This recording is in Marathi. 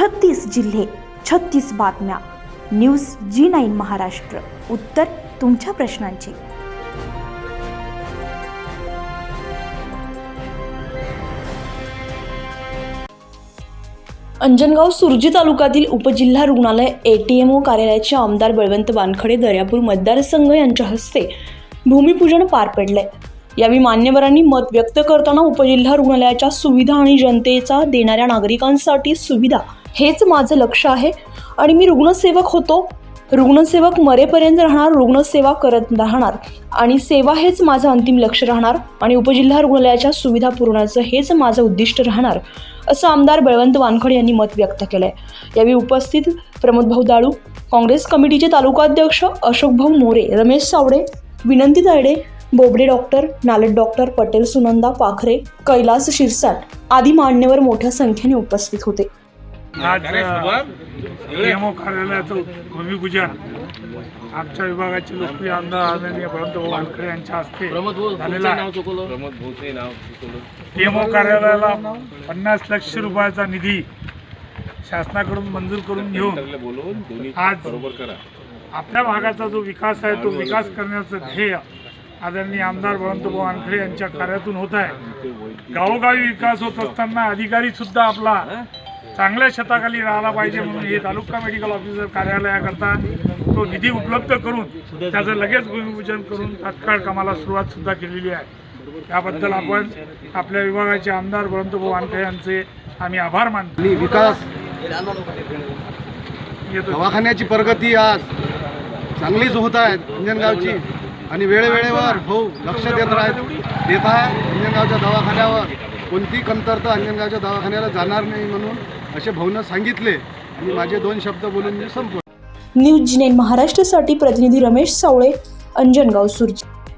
छत्तीस जिल्हे छत्तीस बातम्या. News G nine Maharashtra. उत्तर तुमच्या प्रश्नांची. अंजनगाव सुरजी तालुक्यातील उपजिल्हा रुग्णालय ए टी एम ओ कार्यालयाचे आमदार बळवंत वानखडे दर्यापूर मतदारसंघ यांच्या हस्ते भूमिपूजन पार पडले यावेळी मान्यवरांनी मत व्यक्त करताना उपजिल्हा रुग्णालयाच्या सुविधा आणि जनतेचा देणाऱ्या नागरिकांसाठी सुविधा हेच माझं लक्ष आहे. आणि मी रुग्णसेवक होतो. रुग्णसेवक मरेपर्यंत राहणार रुग्णसेवा करत राहणार. आणि सेवा हेच माझं अंतिम लक्ष राहणार. आणि उपजिल्हा रुग्णालयाच्या सुविधा पुरवण्याचं हेच माझं उद्दिष्ट राहणार असं आमदार बळवंत वानखडे यांनी मत व्यक्त केलं आहे यावेळी उपस्थित प्रमोदभाऊ दाळू काँग्रेस कमिटीचे तालुकाध्यक्ष अशोकभाऊ मोरे रमेश सावडे विनंती दायडे बोबडे डॉक्टर नालट डॉक्टर पटेल सुनंदा पाखरे कैलास शिरसाट आदी मान्यवर मोठ्या संख्येने उपस्थित होते. आज पीएमओ कार्यालयाचं भूमिपूजन आमच्या विभागाचे लोकप्रिय आमदार आदरणीय बळवंतभाऊ वानखडे यांच्या हस्ते झालेलं आहे पीएमओ कार्यालयाला पन्नास लक्ष रुपयाचा निधी शासनाकडून मंजूर करून घेऊन आज बरोबर करा. आपल्या भागाचा जो विकास आहे तो विकास करण्याचं ध्येय आदरणीय आमदार बळवंतभाऊ वानखडे यांच्या कार्यातून होत आहे. गावोगावी विकास होत असताना अधिकारी सुद्धा आपला चांगल्या छताखाली राहिला पाहिजे म्हणून हे तालुका मेडिकल ऑफिसर कार्यालयाकरता तो निधी उपलब्ध करून त्याचं लगेच भूमिपूजन करून तात्काळ कामाला सुरुवात सुद्धा केलेली आहे. त्याबद्दल आपण आपल्या विभागाचे आमदार बळवंतभाऊ वानखडे यांचे आम्ही आभार मानतो. आणि विकास दवाखान्याची प्रगती आज चांगलीच होत आहे अंजनगावची आणि वेळेवेळेवर भाऊ लक्ष देत राहत देत आहे अंजनगावच्या दवाखान्यावर. कोणती कमतरता अंजनगावच्या दवाखान्याला जाणार नाही म्हणून असे भाऊनं सांगितले आणि माझे दोन शब्द बोलून मी संपवतो. न्यूज जी महाराष्ट्रासाठी प्रतिनिधी रमेश सावळे अंजनगाव सुरजी.